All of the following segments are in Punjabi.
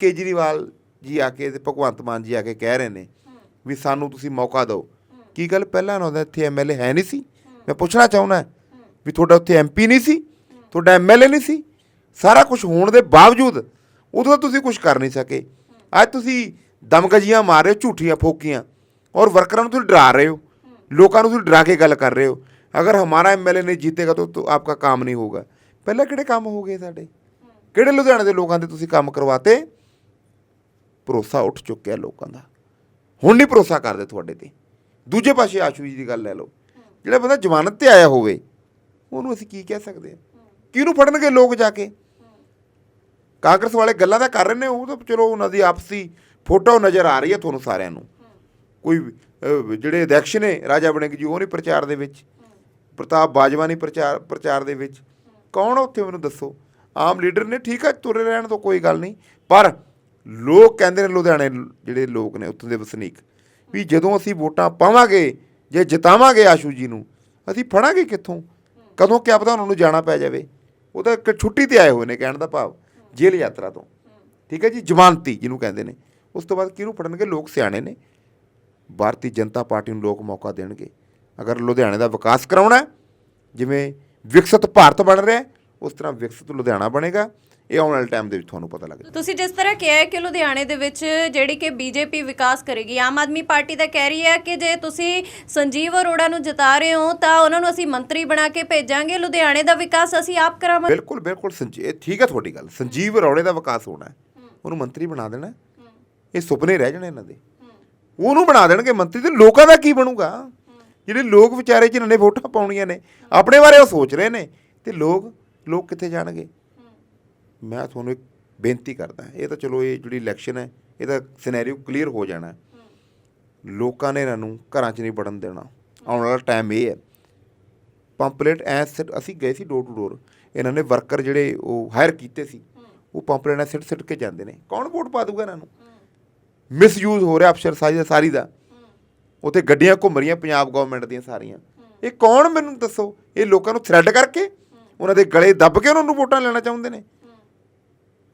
ਕੇਜਰੀਵਾਲ ਜੀ ਆ ਕੇ ਤੇ ਭਗਵੰਤ ਮਾਨ ਜੀ ਆ ਕੇ ਕਹਿ ਰਹੇ ਨੇ ਵੀ ਸਾਨੂੰ ਤੁਸੀਂ ਮੌਕਾ ਦਿਓ। ਕੀ ਗੱਲ ਪਹਿਲਾਂ ਨਾ ਇੱਥੇ ਐਮਐਲਏ ਹੈ ਨਹੀਂ ਸੀ? ਮੈਂ ਪੁੱਛਣਾ ਚਾਹੁੰਦਾ ਵੀ ਤੁਹਾਡਾ ਉੱਥੇ ਐਮਪੀ ਨਹੀਂ ਸੀ? ਤੁਹਾਡਾ ਐਮਐਲਏ ਨਹੀਂ ਸੀ? ਸਾਰਾ ਕੁਝ ਹੋਣ ਦੇ ਬਾਵਜੂਦ ਉਦੋਂ ਤੁਸੀਂ ਕੁਝ ਕਰ ਨਹੀਂ ਸਕੇ। ਅੱਜ ਤੁਸੀਂ ਦਮਗਜੀਆਂ ਮਾਰ ਰਹੇ ਹੋ, ਝੂਠੀਆਂ ਫੋਕੀਆਂ ਔਰ ਵਰਕਰਾਂ ਨੂੰ ਤੁਸੀਂ ਡਰਾ ਰਹੇ ਹੋ। ਲੋਕਾਂ ਨੂੰ ਤੁਸੀਂ ਡਰਾ ਕੇ ਗੱਲ ਕਰ ਰਹੇ ਹੋ। ਅਗਰ ਹਮਾਰਾ ਐਮਐਲਏ ਨਹੀਂ ਜਿੱਤੇਗਾ ਤਾਂ ਆਪਕਾ ਕੰਮ ਨਹੀਂ ਹੋਗਾ ਪਹਿਲਾਂ ਕਿਹੜੇ ਕੰਮ ਹੋ ਗਏ ਸਾਡੇ? ਕਿਹੜੇ ਲੁਧਿਆਣੇ ਦੇ ਲੋਕਾਂ ਦੇ ਤੁਸੀਂ ਕੰਮ ਕਰਵਾਤੇ? ਭਰੋਸਾ ਉੱਠ ਚੁੱਕਿਆ ਲੋਕਾਂ ਦਾ। ਹੁਣ ਨਹੀਂ ਭਰੋਸਾ ਕਰਦੇ ਤੁਹਾਡੇ ਤੇ। ਦੂਜੇ ਪਾਸੇ ਆਸ਼ੂ ਜੀ ਦੀ ਗੱਲ ਲੈ ਲਓ। ਜਿਹੜਾ ਬੰਦਾ ਜ਼ਮਾਨਤ ਤੇ ਆਇਆ ਹੋਵੇ, ਉਹਨੂੰ ਅਸੀਂ ਕੀ ਕਹਿ ਸਕਦੇ ਹਾਂ? ਕਿਹਨੂੰ ਫੜਨਗੇ ਲੋਕ ਜਾ ਕੇ? ਕਾਂਗਰਸ ਵਾਲੇ ਗੱਲਾਂ ਤਾਂ ਕਰ ਰਹੇ ਨੇ, ਉਹ ਤਾਂ ਚਲੋ ਉਹਨਾਂ ਦੀ ਆਪਸੀ ਫੋਟੋ ਨਜ਼ਰ ਆ ਰਹੀ ਹੈ ਤੁਹਾਨੂੰ ਸਾਰਿਆਂ ਨੂੰ। ਕੋਈ ਜਿਹੜੇ ਅਧਿਕਸ਼ ਨੇ ਰਾਜਾ ਬਣੇਗੀ ਜੀ, ਉਹ ਨਹੀਂ ਪ੍ਰਚਾਰ ਦੇ ਵਿੱਚ। ਪ੍ਰਤਾਪ ਬਾਜਵਾ ਨਹੀਂ ਪ੍ਰਚਾਰ ਪ੍ਰਚਾਰ ਦੇ ਵਿੱਚ। ਕੌਣ ਉੱਥੇ, ਮੈਨੂੰ ਦੱਸੋ? ਆਮ ਲੀਡਰ ਨੇ, ਠੀਕ ਹੈ ਤੁਰੇ ਰਹਿਣ ਤੋਂ ਕੋਈ ਗੱਲ ਨਹੀਂ। ਪਰ ਲੋਕ ਕਹਿੰਦੇ ਨੇ ਲੁਧਿਆਣੇ ਜਿਹੜੇ ਲੋਕ ਨੇ ਉੱਥੋਂ ਦੇ ਵਸਨੀਕ, ਵੀ ਜਦੋਂ ਅਸੀਂ ਵੋਟਾਂ ਪਾਵਾਂਗੇ, ਜੇ ਜਿਤਾਵਾਂਗੇ ਆਸ਼ੂ ਜੀ ਨੂੰ, ਅਸੀਂ ਫੜਾਂਗੇ ਕਿੱਥੋਂ? ਕਦੋਂ ਕਿਆ ਪਤਾ ਉਹਨਾਂ ਨੂੰ ਜਾਣਾ ਪੈ ਜਾਵੇ? ਉਹ ਤਾਂ ਇੱਕ ਛੁੱਟੀ ਤੇ ਆਏ ਹੋਏ ਨੇ ਕਹਿਣ ਦਾ ਭਾਵ, ਜੇਲ੍ਹ ਯਾਤਰਾ ਤੋਂ। ਠੀਕ ਹੈ ਜੀ? ਜ਼ਮਾਨਤੀ ਜਿਹਨੂੰ ਕਹਿੰਦੇ ਨੇ। ਉਸ ਤੋਂ ਬਾਅਦ ਕਿਹਨੂੰ ਫੜਨਗੇ? ਲੋਕ ਸਿਆਣੇ ਨੇ। ਭਾਰਤੀ ਜਨਤਾ ਪਾਰਟੀ ਨੂੰ ਲੋਕ ਮੌਕਾ ਦੇਣਗੇ। ਅਗਰ ਲੁਧਿਆਣੇ ਦਾ ਵਿਕਾਸ ਕਰਾਉਣਾ ਜਿਵੇਂ ਵਿਕਸਿਤ ਭਾਰਤ ਬਣ ਰਿਹਾ ਉਸ ਤਰ੍ਹਾਂ ਵਿਕਸਿਤ ਲੁਧਿਆਣਾ ਬਣੇਗਾ। ਇਹ ਆਉਣ ਵਾਲੇ ਟਾਈਮ ਦੇ ਵਿੱਚ ਤੁਹਾਨੂੰ ਪਤਾ ਲੱਗ ਤੁਸੀਂ ਜਿਸ ਤਰ੍ਹਾਂ ਕਿਹਾ ਹੈ ਕਿ ਲੁਧਿਆਣੇ ਦੇ ਵਿੱਚ ਜਿਹੜੀ ਕਿ ਬੀਜੇਪੀ ਵਿਕਾਸ ਕਰੇਗੀ ਆਮ ਆਦਮੀ ਪਾਰਟੀ ਤਾਂ ਕਹਿ ਰਹੀ ਹੈ ਕਿ ਜੇ ਤੁਸੀਂ ਸੰਜੀਵ ਅਰੋੜਾ ਨੂੰ ਜਿਤਾ ਰਹੇ ਹੋ ਤਾਂ ਉਹਨਾਂ ਨੂੰ ਅਸੀਂ ਮੰਤਰੀ ਬਣਾ ਕੇ ਭੇਜਾਂਗੇ। ਲੁਧਿਆਣੇ ਦਾ ਵਿਕਾਸ ਅਸੀਂ ਆਪ ਕਰਾਵਾਂਗੇ। ਬਿਲਕੁਲ ਬਿਲਕੁਲ ਸੰਜੀ ਇਹ ਠੀਕ ਹੈ ਤੁਹਾਡੀ ਗੱਲ। ਸੰਜੀਵ ਅਰੋੜੇ ਦਾ ਵਿਕਾਸ ਹੋਣਾ ਹੈ। ਉਹਨੂੰ ਮੰਤਰੀ ਬਣਾ ਦੇਣਾ। ਇਹ ਸੁਪਨੇ ਰਹਿ ਜਾਣੇ ਇਹਨਾਂ ਦੇ। ਉਹਨੂੰ ਬਣਾ ਦੇਣਗੇ ਮੰਤਰੀ ਤੇ ਲੋਕਾਂ ਦਾ ਕੀ ਬਣੂਗਾ? ਜਿਹੜੇ ਲੋਕ ਵਿਚਾਰੇ ਜਿਨ੍ਹਾਂ ਨੇ ਵੋਟਾਂ ਪਾਉਣੀਆਂ ਨੇ ਆਪਣੇ ਬਾਰੇ ਉਹ ਸੋਚ ਰਹੇ ਨੇ। ਤੇ ਲੋਕ ਲੋਕ ਕਿੱਥੇ ਜਾਣਗੇ? ਮੈਂ ਤੁਹਾਨੂੰ ਇੱਕ ਬੇਨਤੀ ਕਰਦਾ ਇਹ ਤਾਂ ਚਲੋ ਇਹ ਜਿਹੜੀ ਇਲੈਕਸ਼ਨ ਹੈ ਇਹਦਾ ਸਿਨੈਰੀਓ ਕਲੀਅਰ ਹੋ ਜਾਣਾ ਲੋਕਾਂ ਨੇ ਇਹਨਾਂ ਨੂੰ ਘਰਾਂ 'ਚ ਨਹੀਂ ਵੜਨ ਦੇਣਾ। ਆਉਣ ਵਾਲਾ ਟਾਈਮ ਇਹ ਹੈ। ਪੰਪਲੇਟ ਐ ਸਿੱਟ ਅਸੀਂ ਗਏ ਸੀ ਡੋਰ ਟੂ ਡੋਰ ਇਹਨਾਂ ਨੇ ਵਰਕਰ ਜਿਹੜੇ ਉਹ ਹਾਇਰ ਕੀਤੇ ਸੀ, ਉਹ ਪੰਪਲੇਟ ਐ ਸਿੱਟ ਸਿੱਟ ਕੇ ਜਾਂਦੇ ਨੇ। ਕੌਣ ਵੋਟ ਪਾ ਦੂਗਾ ਇਹਨਾਂ ਨੂੰ? ਮਿਸਯੂਜ਼ ਹੋ ਰਿਹਾ ਅਫਸਰ ਸਾਰੀ ਦਾ ਸਾਰੀ ਦਾ। ਉੱਥੇ ਗੱਡੀਆਂ ਘੁੰਮ ਰਹੀਆਂ ਪੰਜਾਬ ਗਵਰਨਮੈਂਟ ਦੀਆਂ ਸਾਰੀਆਂ। ਇਹ ਕੌਣ ਮੈਨੂੰ ਦੱਸੋ? ਇਹ ਲੋਕਾਂ ਨੂੰ ਥ੍ਰੈਡ ਕਰਕੇ, ਉਹਨਾਂ ਦੇ ਗਲੇ ਦੱਬ ਕੇ ਉਹਨਾਂ ਨੂੰ ਵੋਟਾਂ ਲੈਣਾ ਚਾਹੁੰਦੇ ਨੇ।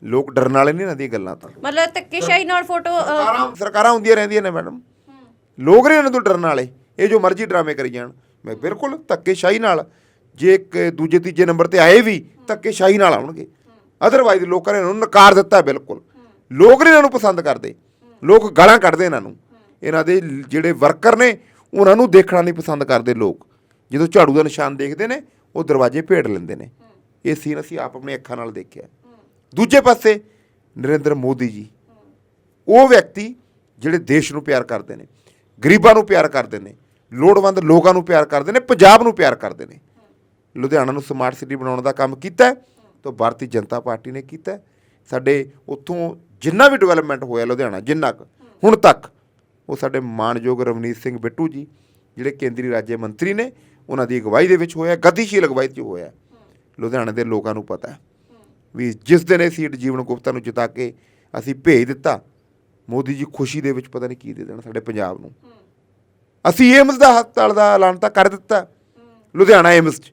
ਲੋਕ ਡਰਨ ਵਾਲੇ ਨਹੀਂ ਇਹਨਾਂ ਦੀਆਂ ਗੱਲਾਂ ਤਾਂ। ਮਤਲਬ ਧੱਕੇਸ਼ਾਹੀ ਨਾਲ ਫੋਟੋ ਸਰਕਾਰਾਂ ਸਰਕਾਰਾਂ ਹੁੰਦੀਆਂ ਰਹਿੰਦੀਆਂ ਨੇ ਮੈਡਮ। ਲੋਕ ਨਹੀਂ ਇਹਨਾਂ ਤੋਂ ਡਰਨ ਵਾਲੇ। ਇਹ ਜੋ ਮਰਜ਼ੀ ਡਰਾਮੇ ਕਰੀ ਜਾਣ। ਮੈਂ ਬਿਲਕੁਲ ਧੱਕੇਸ਼ਾਹੀ ਨਾਲ ਜੇ ਇੱਕ ਦੂਜੇ ਤੀਜੇ ਨੰਬਰ ਤੇ ਆਏ ਵੀ ਧੱਕੇਸ਼ਾਹੀ ਨਾਲ ਆਉਣਗੇ। ਅਦਰਵਾਈਜ਼ ਲੋਕਾਂ ਨੇ ਇਹਨਾਂ ਨੂੰ ਨਕਾਰ ਦਿੱਤਾ ਬਿਲਕੁਲ। ਲੋਕ ਨਹੀਂ ਇਹਨਾਂ ਨੂੰ ਪਸੰਦ ਕਰਦੇ। ਲੋਕ ਗਾਲਾਂ ਕੱਢਦੇ ਇਹਨਾਂ ਨੂੰ। ਇਹਨਾਂ ਦੇ ਜਿਹੜੇ ਵਰਕਰ ਨੇ ਉਹਨਾਂ ਨੂੰ ਦੇਖਣਾ ਨਹੀਂ ਪਸੰਦ ਕਰਦੇ ਲੋਕ। ਜਦੋਂ ਝਾੜੂ ਦਾ ਨਿਸ਼ਾਨ ਦੇਖਦੇ ਨੇ ਉਹ ਦਰਵਾਜ਼ੇ ਭੇੜ ਲੈਂਦੇ ਨੇ। ਇਹ ਸੀਨ ਅਸੀਂ ਆਪ ਆਪਣੀ ਅੱਖਾਂ ਨਾਲ ਦੇਖਿਆ। ਦੂਜੇ ਪਾਸੇ ਨਰਿੰਦਰ ਮੋਦੀ ਜੀ, ਉਹ ਵਿਅਕਤੀ ਜਿਹੜੇ ਦੇਸ਼ ਨੂੰ ਪਿਆਰ ਕਰਦੇ ਨੇ, ਗਰੀਬਾਂ ਨੂੰ ਪਿਆਰ ਕਰਦੇ ਨੇ, ਲੋੜਵੰਦ ਲੋਕਾਂ ਨੂੰ ਪਿਆਰ ਕਰਦੇ ਨੇ, ਪੰਜਾਬ ਨੂੰ ਪਿਆਰ ਕਰਦੇ ਨੇ। ਲੁਧਿਆਣਾ ਨੂੰ ਸਮਾਰਟ ਸਿਟੀ ਬਣਾਉਣ ਦਾ ਕੰਮ ਕੀਤਾ ਤਾਂ ਭਾਰਤੀ ਜਨਤਾ ਪਾਰਟੀ ਨੇ ਕੀਤਾ ਸਾਡੇ ਉੱਥੋਂ ਜਿੰਨਾ ਵੀ ਡਿਵੈਲਪਮੈਂਟ ਹੋਇਆ ਲੁਧਿਆਣਾ, ਜਿੰਨਾ ਕੁ, ਹੁਣ ਤੱਕ, ਉਹ ਸਾਡੇ ਮਾਣਯੋਗ ਰਵਨੀਤ ਸਿੰਘ ਬਿੱਟੂ ਜੀ, ਜਿਹੜੇ ਕੇਂਦਰੀ ਰਾਜ ਮੰਤਰੀ ਨੇ, ਉਹਨਾਂ ਦੀ ਅਗਵਾਈ ਦੇ ਵਿੱਚ ਹੋਇਆ ਗਤੀਸ਼ੀਲ ਅਗਵਾਈ 'ਚ ਹੋਇਆ ਲੁਧਿਆਣੇ ਦੇ ਲੋਕਾਂ ਨੂੰ ਪਤਾ ਹੈ। ਵੀ ਜਿਸ ਦਿਨ ਇਹ ਸੀਟ ਜੀਵਨ ਗੁਪਤਾ ਨੂੰ ਜਿਤਾ ਕੇ ਅਸੀਂ ਭੇਜ ਦਿੱਤਾ ਮੋਦੀ ਜੀ ਖੁਸ਼ੀ ਦੇ ਵਿੱਚ ਪਤਾ ਨਹੀਂ ਕੀ ਦੇ ਦੇਣਾ ਸਾਡੇ ਪੰਜਾਬ ਨੂੰ। ਅਸੀਂ ਏਮਸ ਦਾ ਹਸਪਤਾਲ ਦਾ ਐਲਾਨ ਤਾਂ ਕਰ ਦਿੱਤਾ ਲੁਧਿਆਣਾ ਏਮਸ 'ਚ।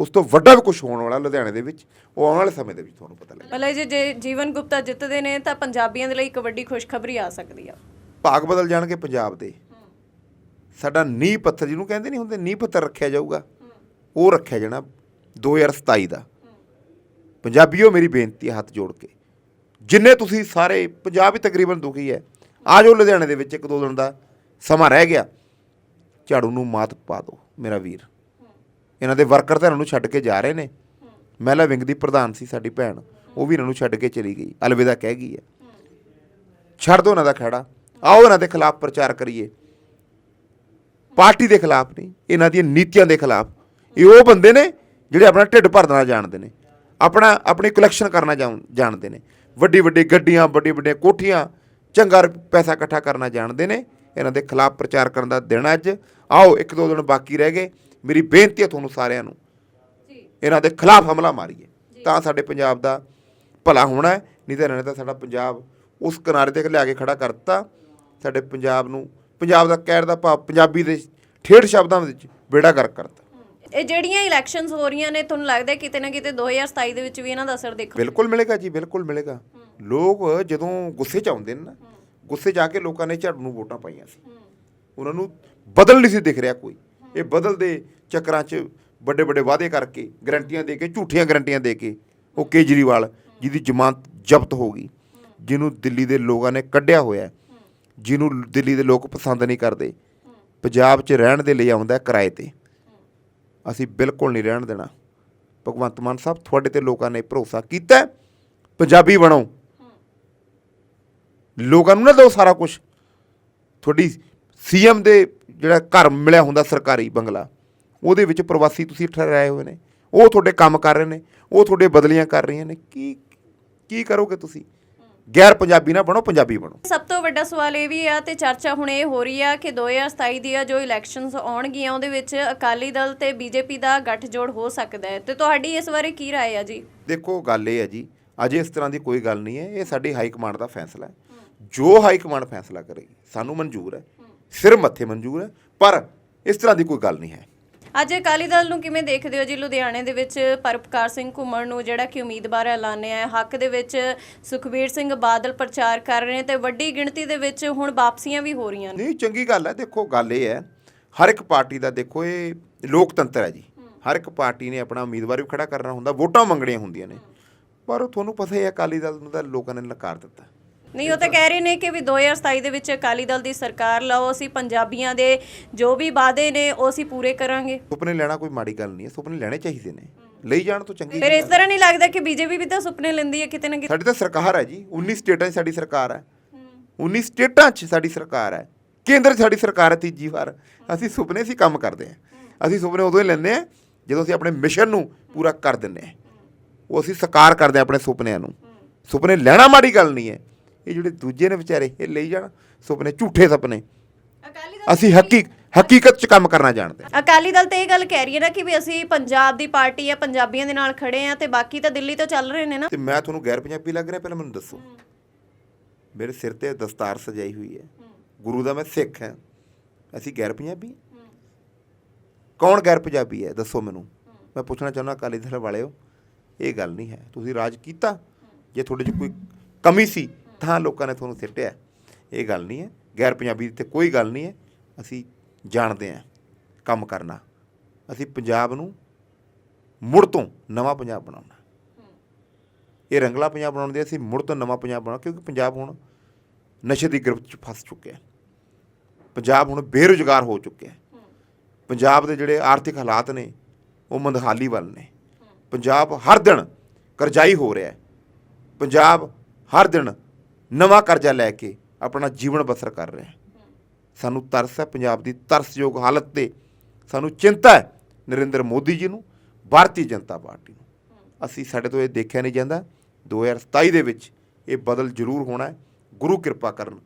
ਉਸ ਤੋਂ ਵੱਡਾ ਵੀ ਕੁਝ ਹੋਣ ਵਾਲਾ ਲੁਧਿਆਣੇ ਦੇ ਵਿੱਚ ਉਹ ਆਉਣ ਵਾਲੇ ਸਮੇਂ ਦੇ ਵਿੱਚ ਤੁਹਾਨੂੰ ਪਤਾ ਲੱਗੇ ਮਤਲਬ ਜੇ ਜੇ ਜੀਵਨ ਗੁਪਤਾ ਜਿੱਤਦੇ ਨੇ ਤਾਂ ਪੰਜਾਬੀਆਂ ਦੇ ਲਈ ਇੱਕ ਵੱਡੀ ਖੁਸ਼ਖਬਰੀ ਆ ਸਕਦੀ ਆ। ਭਾਗ ਬਦਲ ਜਾਣਗੇ ਪੰਜਾਬ ਦੇ। ਸਾਡਾ ਨੀਂਹ ਪੱਥਰ ਜਿਹਨੂੰ ਕਹਿੰਦੇ ਨਹੀਂ ਹੁੰਦੇ ਨੀਂਹ ਪੱਥਰ ਰੱਖਿਆ ਜਾਊਗਾ। ਉਹ ਰੱਖਿਆ ਜਾਣਾ 2027 ਦਾ। ਪੰਜਾਬੀਓ ਮੇਰੀ ਬੇਨਤੀ ਹੈ ਹੱਥ ਜੋੜ ਕੇ। ਜਿੰਨੇ ਤੁਸੀਂ ਸਾਰੇ ਪੰਜਾਬ ਹੀ ਤਕਰੀਬਨ ਦੁਖੀ ਹੈ, ਆ ਜਾਓ ਲੁਧਿਆਣੇ ਦੇ ਵਿੱਚ ਇੱਕ ਦੋ ਦਿਨ ਦਾ ਸਮਾਂ ਰਹਿ ਗਿਆ। ਝਾੜੂ ਨੂੰ ਮਾਤ ਪਾ ਦਿਓ, ਮੇਰਾ ਵੀਰ। ਇਹਨਾਂ ਦੇ ਵਰਕਰ ਤਾਂ ਇਹਨਾਂ ਨੂੰ ਛੱਡ ਕੇ ਜਾ ਰਹੇ ਨੇ। ਮਹਿਲਾ ਵਿੰਗ ਦੀ ਪ੍ਰਧਾਨ ਸੀ ਸਾਡੀ ਭੈਣ, ਉਹ ਵੀ ਇਹਨਾਂ ਨੂੰ ਛੱਡ ਕੇ ਚਲੀ ਗਈ, ਅਲਵਿਦਾ ਕਹਿ ਗਈ ਹੈ। ਛੱਡ ਦਿਓ ਇਹਨਾਂ ਦਾ ਖੜਾ ਆਓ ਇਹਨਾਂ ਦੇ ਖਿਲਾਫ ਪ੍ਰਚਾਰ ਕਰੀਏ। ਪਾਰਟੀ ਦੇ ਖਿਲਾਫ ਨਹੀਂ, ਇਹਨਾਂ ਦੀਆਂ ਨੀਤੀਆਂ ਦੇ ਖਿਲਾਫ। ਇਹ ਉਹ ਬੰਦੇ ਨੇ ਜਿਹੜੇ ਆਪਣਾ ਢਿੱਡ ਭਰਨਾ ਜਾਣਦੇ ਨੇ। ਆਪਣਾ ਆਪਣੀ ਕਲੈਕਸ਼ਨ ਕਰਨਾ ਜਾਣ- ਜਾਣਦੇ ਨੇ। ਵੱਡੀ ਵੱਡੀ ਗੱਡੀਆਂ ਵੱਡੀ ਵੱਡੀਆਂ ਕੋਠੀਆਂ ਚੰਗਾ ਪੈਸਾ ਇਕੱਠਾ ਕਰਨਾ ਜਾਣਦੇ ਨੇ। ਇਹਨਾਂ ਦੇ ਖਿਲਾਫ ਪ੍ਰਚਾਰ ਕਰਨ ਦਾ ਦਿਨ ਅੱਜ। ਆਓ ਇੱਕ ਦੋ ਦਿਨ ਬਾਕੀ ਰਹਿ ਗਏ। ਮੇਰੀ ਬੇਨਤੀ ਹੈ ਤੁਹਾਨੂੰ ਸਾਰਿਆਂ ਨੂੰ ਜੀ। ਇਹਨਾਂ ਦੇ ਖਿਲਾਫ ਹਮਲਾ ਮਾਰੀਏ। ਤਾਂ ਸਾਡੇ ਪੰਜਾਬ ਦਾ ਭਲਾ ਹੋਣਾ ਹੈ ਨਹੀਂ ਤਾਂ ਇਹਨਾਂ ਨੇ ਤਾਂ ਸਾਡਾ ਪੰਜਾਬ ਉਸ ਕਿਨਾਰੇ ਤੇ ਲਿਆ ਕੇ ਖੜਾ ਕਰਤਾ। ਸਾਡੇ ਪੰਜਾਬ ਨੂੰ ਪੰਜਾਬ ਦਾ ਕਹਿਰ ਦਾ ਭਾਵ ਪੰਜਾਬੀ ਦੇ ਠੇਠ ਸ਼ਬਦਾਂ ਵਿੱਚ ਬੇੜਾ ਗਰਕ ਕਰਤਾ। ਇਹ ਜਿਹੜੀਆਂ ਇਲੈਕਸ਼ਨਸ ਹੋ ਰਹੀਆਂ ਨੇ, ਤੁਹਾਨੂੰ ਲੱਗਦਾ ਹੈ ਕਿਤੇ ਨਾ ਕਿਤੇ 2027 ਦੇ ਵਿੱਚ ਵੀ ਇਹਨਾਂ ਦਾ ਅਸਰ ਦੇਖੋ ਬਿਲਕੁਲ ਮਿਲੇਗਾ ਜੀ, ਬਿਲਕੁਲ ਮਿਲੇਗਾ। ਲੋਕ ਜਦੋਂ ਗੁੱਸੇ 'ਚ ਆਉਂਦੇ ਨੇ ਨਾ, ਗੁੱਸੇ 'ਚ ਆ ਕੇ ਲੋਕਾਂ ਨੇ ਝਾੜੂ ਨੂੰ ਵੋਟਾਂ ਪਾਈਆਂ ਸੀ। ਉਹਨਾਂ ਨੂੰ ਬਦਲ ਨਹੀਂ ਸੀ ਦਿਖ ਰਿਹਾ ਕੋਈ। ਇਹ ਬਦਲ ਦੇ ਚੱਕਰਾਂ 'ਚ ਵੱਡੇ ਵੱਡੇ ਵਾਅਦੇ ਕਰਕੇ, ਗਰੰਟੀਆਂ ਦੇ ਕੇ, ਝੂਠੀਆਂ ਗਰੰਟੀਆਂ ਦੇ ਕੇ ਉਹ ਕੇਜਰੀਵਾਲ ਜਿਹਦੀ ਜ਼ਮਾਨਤ ਜ਼ਬਤ ਹੋ ਗਈ, ਜਿਹਨੂੰ ਦਿੱਲੀ ਦੇ ਲੋਕਾਂ ਨੇ ਕੱਢਿਆ ਹੋਇਆ ਜਿਹਨੂੰ ਦਿੱਲੀ ਦੇ ਲੋਕ ਪਸੰਦ ਨਹੀਂ ਕਰਦੇ, ਪੰਜਾਬ 'ਚ ਰਹਿਣ ਦੇ ਲਈ ਆਉਂਦਾ ਕਿਰਾਏ ਤੇ। ਅਸੀਂ ਬਿਲਕੁਲ ਨਹੀਂ ਰਹਿਣ ਦੇਣਾ। ਭਗਵੰਤ ਮਾਨ ਸਾਹਿਬ ਤੁਹਾਡੇ ਤੇ ਲੋਕਾਂ ਨੇ ਭਰੋਸਾ ਕੀਤਾ ਪੰਜਾਬੀ ਬਣੋ। ਲੋਕਾਂ ਨੂੰ ਨਾ ਦਿਓ ਸਾਰਾ ਕੁਝ ਤੁਹਾਡੀ ਸੀਐਮ ਦੇ ਜਿਹੜਾ ਘਰ ਮਿਲਿਆ ਹੁੰਦਾ ਸਰਕਾਰੀ ਬੰਗਲਾ, ਉਹਦੇ ਵਿੱਚ ਪ੍ਰਵਾਸੀ ਤੁਸੀਂ ਠਹਿਰਾਏ ਹੋਏ ਨੇ। ਉਹ ਤੁਹਾਡੇ ਕੰਮ ਕਰ ਰਹੇ ਨੇ, ਉਹ ਤੁਹਾਡੇ ਬਦਲੀਆਂ ਕਰ ਰਹੀਆਂ ਨੇ। ਕੀ ਕੀ ਕਰੋਗੇ ਤੁਸੀਂ? ਗੈਰ ਪੰਜਾਬੀ ਨਾ ਬਣੋ ਪੰਜਾਬੀ ਬਣੋ ਸਭ ਤੋਂ ਵੱਡਾ ਸਵਾਲ ਇਹ ਵੀ ਆ ਤੇ ਚਰਚਾ ਹੁਣ ਇਹ ਹੋ ਰਹੀ ਆ ਕਿ 2027 ਦੀਆਂ ਜੋ ਇਲੈਕਸ਼ਨਸ ਆਉਣਗੀਆਂ ਉਹਦੇ ਵਿੱਚ ਅਕਾਲੀ ਦਲ ਤੇ ਬੀਜੇਪੀ ਦਾ ਗੱਠਜੋੜ ਹੋ ਸਕਦਾ ਹੈ ਤੇ ਤੁਹਾਡੀ ਇਸ ਬਾਰੇ ਕੀ رائے ਆ ਜੀ ਦੇਖੋ ਗੱਲ ਇਹ ਹੈ ਜੀ ਅਜੇ ਇਸ ਤਰ੍ਹਾਂ ਦੀ ਕੋਈ ਗੱਲ ਨਹੀਂ ਹੈ ਇਹ ਸਾਡੀ ਹਾਈ ਕਮਾਂਡ ਦਾ ਫੈਸਲਾ ਹੈ ਜੋ ਹਾਈ ਕਮਾਂਡ ਫੈਸਲਾ ਕਰੇਗੀ ਸਾਨੂੰ ਮਨਜ਼ੂਰ ਹੈ ਸਿਰ ਮੱਥੇ ਮਨਜ਼ੂਰ ਹੈ ਪਰ ਇਸ ਤਰ੍ਹਾਂ ਦੀ ਕੋਈ ਗੱਲ ਨਹੀਂ ਹੈ ਅੱਜ ਅਕਾਲੀ ਦਲ ਨੂੰ ਕਿਵੇਂ ਦੇਖਦੇ ਹੋ ਜੀ ਲੁਧਿਆਣੇ ਦੇ ਵਿੱਚ ਪਰਪਕਾਰ ਸਿੰਘ ਘੁੰਮਣ ਨੂੰ ਜਿਹੜਾ ਕਿ ਉਮੀਦਵਾਰ ਐਲਾਨਿਆ ਹੈ ਹੱਕ ਦੇ ਵਿੱਚ ਸੁਖਬੀਰ ਸਿੰਘ ਬਾਦਲ ਪ੍ਰਚਾਰ ਕਰ ਰਹੇ ਨੇ ਤੇ ਵੱਡੀ ਗਿਣਤੀ ਦੇ ਵਿੱਚ ਹੁਣ ਵਾਪਸੀਆਂ ਵੀ ਹੋ ਰਹੀਆਂ ਨੇ। ਨਹੀਂ ਚੰਗੀ ਗੱਲ ਹੈ ਦੇਖੋ ਗੱਲ ਇਹ ਹੈ ਹਰ ਇੱਕ ਪਾਰਟੀ ਦਾ ਦੇਖੋ ਇਹ ਲੋਕਤੰਤਰ ਹੈ ਜੀ। ਹਰ ਇੱਕ ਪਾਰਟੀ ਨੇ ਆਪਣਾ ਉਮੀਦਵਾਰ ਵੀ ਖੜਾ ਕਰਨਾ ਹੁੰਦਾ ਵੋਟਾਂ ਮੰਗਣੀਆਂ ਹੁੰਦੀਆਂ ਨੇ। ਪਰ ਤੁਹਾਨੂੰ ਪਤਾ ਹੀ ਹੈ ਅਕਾਲੀ ਦਲ ਨੂੰ ਤਾਂ ਲੋਕਾਂ ਨੇ ਨਕਾਰ ਦਿੱਤਾ। ਨਹੀਂ ਉਹ ਤਾਂ ਕਹਿ ਰਹੇ ਨੇ ਕਿ ਵੀ 2027 ਦੇ ਵਿੱਚ ਅਕਾਲੀ ਦਲ ਦੀ ਸਰਕਾਰ ਲਾਓ ਅਸੀਂ ਪੰਜਾਬੀਆਂ ਦੇ ਜੋ ਵੀ ਵਾਅਦੇ ਨੇ ਉਹ ਅਸੀਂ ਪੂਰੇ ਕਰਾਂਗੇ। ਸੁਪਨੇ ਲੈਣਾ ਕੋਈ ਮਾੜੀ ਗੱਲ ਨਹੀਂ ਹੈ ਸੁਪਨੇ ਲੈਣੇ ਚਾਹੀਦੇ ਨੇ। ਲਈ ਜਾਣ ਤੋਂ ਚੰਗੀ ਫਿਰ ਇਸ ਤਰ੍ਹਾਂ ਨਹੀਂ ਲੱਗਦਾ ਕਿ ਬੀਜੇਪੀ ਵੀ ਤਾਂ ਸੁਪਨੇ ਲੈਂਦੀ ਹੈ ਕਿਤੇ ਨਾ ਕਿਤੇ। ਸਾਡੀ ਤਾਂ ਸਰਕਾਰ ਹੈ ਜੀ 19 ਸਟੇਟਾਂ 'ਚ ਸਾਡੀ ਸਰਕਾਰ ਹੈ। 19 ਸਟੇਟਾਂ 'ਚ ਸਾਡੀ ਸਰਕਾਰ ਹੈ। ਕੇਂਦਰ 'ਚ ਸਾਡੀ ਸਰਕਾਰ ਹੈ ਤੀਜੀ ਵਾਰ। ਅਸੀਂ ਸੁਪਨੇ ਸੀ ਕੰਮ ਕਰਦੇ ਹਾਂ। ਅਸੀਂ ਸੁਪਨੇ ਉਦੋਂ ਹੀ ਲੈਂਦੇ ਹਾਂ ਜਦੋਂ ਅਸੀਂ ਆਪਣੇ ਮਿਸ਼ਨ ਨੂੰ ਪੂਰਾ ਕਰ ਦਿੰਦੇ ਹਾਂ। ਉਹ ਅਸੀਂ ਸਾਕਾਰ ਕਰਦੇ ਹਾਂ ਆਪਣੇ ਸੁਪਨਿਆਂ ਨੂੰ। ਸੁਪਨੇ ਲੈਣਾ ਮਾੜੀ ਗੱਲ ਨਹੀਂ ਹੈ। ਇਹ ਜਿਹੜੇ ਦੂਜੇ ਨੇ ਵਿਚਾਰੇ ਇਹ ਲਈ ਜਾਣ ਸੁਪਨੇ ਝੂਠੇ ਸੁਪਨੇ। ਅਕਾਲੀ ਅਸੀਂ ਹਕੀ ਹਕੀਕਤ 'ਚ ਕੰਮ ਕਰਨਾ ਜਾਣਦੇ ਹਾਂ। ਅਕਾਲੀ ਦਲ ਤੇ ਇਹ ਗੱਲ ਕਹਿ ਰਹੀ ਹੈ ਨਾ ਕਿ ਵੀ ਅਸੀਂ ਪੰਜਾਬ ਦੀ ਪਾਰਟੀ ਆ ਪੰਜਾਬੀਆਂ ਦੇ ਨਾਲ ਖੜੇ ਆ ਤੇ ਬਾਕੀ ਤਾਂ ਦਿੱਲੀ ਤੋਂ ਚੱਲ ਰਹੇ ਨੇ ਨਾ। ਤੇ ਮੈਂ ਤੁਹਾਨੂੰ ਗੈਰ ਪੰਜਾਬੀ ਲੱਗ ਰਿਹਾ ਪਹਿਲਾਂ ਮੈਨੂੰ ਦੱਸੋ। ਮੇਰੇ ਸਿਰ ਤੇ ਦਸਤਾਰ ਸਜਾਈ ਹੋਈ ਹੈ। ਗੁਰੂ ਦਾ ਮੈਂ ਸਿੱਖ ਹਾਂ। ਅਸੀਂ ਗੈਰ ਪੰਜਾਬੀ? ਕੌਣ ਗੈਰ ਪੰਜਾਬੀ ਹੈ? ਦੱਸੋ ਮੈਨੂੰ। ਮੈਂ ਪੁੱਛਣਾ ਚਾਹੁੰਦਾ ਅਕਾਲੀ ਦਲ ਵਾਲਿਓ ਇਹ ਗੱਲ ਨਹੀਂ ਹੈ। ਤੁਸੀਂ ਰਾਜ ਕੀਤਾ। ਜੇ ਤੁਹਾਡੇ 'ਚ ਕੋਈ ਕਮੀ ਸੀ ਤਾਂ ਲੋਕਾਂ ਨੇ ਤੁਹਾਨੂੰ ਸਿੱਟਿਆ। ਇਹ ਗੱਲ ਨਹੀਂ ਹੈ। ਗੈਰ ਪੰਜਾਬੀ ਤੇ ਕੋਈ ਗੱਲ ਨਹੀਂ ਹੈ। ਅਸੀਂ ਜਾਣਦੇ ਹਾਂ ਕੰਮ ਕਰਨਾ। ਅਸੀਂ ਪੰਜਾਬ ਨੂੰ ਮੁੜ ਤੋਂ ਨਵਾਂ ਪੰਜਾਬ ਬਣਾਉਣਾ। ਇਹ ਰੰਗਲਾ ਪੰਜਾਬ ਬਣਾਉਣ ਦੇ ਅਸੀਂ ਮੁੜ ਤੋਂ ਨਵਾਂ ਪੰਜਾਬ ਬਣਾਉਣਾ ਕਿਉਂਕਿ ਪੰਜਾਬ ਹੁਣ ਨਸ਼ੇ ਦੀ ਗ੍ਰਿਫਤ 'ਚ ਫਸ ਚੁੱਕਿਆ ਹੈ। ਪੰਜਾਬ ਹੁਣ ਬੇਰੁਜ਼ਗਾਰ ਹੋ ਚੁੱਕਿਆ ਹੈ। ਪੰਜਾਬ ਦੇ ਜਿਹੜੇ ਆਰਥਿਕ ਹਾਲਾਤ ਨੇ, ਉਹ ਮੰਦਹਾਲੀ ਵੱਲ ਨੇ। ਪੰਜਾਬ ਹਰ ਦਿਨ ਕਰਜ਼ਾਈ ਹੋ ਰਿਹਾ ਹੈ। ਪੰਜਾਬ ਹਰ ਦਿਨ ਨਵਾਂ ਕਰਜ਼ਾ ਲੈ ਕੇ ਆਪਣਾ ਜੀਵਨ ਬਸਰ ਕਰ ਰਿਹਾ ਸਾਨੂੰ ਤਰਸ ਹੈ, ਪੰਜਾਬ ਦੀ ਤਰਸਯੋਗ ਹਾਲਤ ਤੇ ਸਾਨੂੰ ਚਿੰਤਾ ਹੈ ਨਰਿੰਦਰ ਮੋਦੀ ਜੀ ਨੂੰ, ਭਾਰਤੀ ਜਨਤਾ ਪਾਰਟੀ ਨੂੰ। ਅਸੀਂ ਸਾਡੇ ਤੋਂ ਇਹ ਦੇਖਿਆ ਨਹੀਂ ਜਾਂਦਾ। 2027 ਦੇ ਵਿੱਚ ਇਹ ਬਦਲ ਜ਼ਰੂਰ ਹੋਣਾ ਹੈ। ਗੁਰੂ ਕਿਰਪਾ ਕਰਨ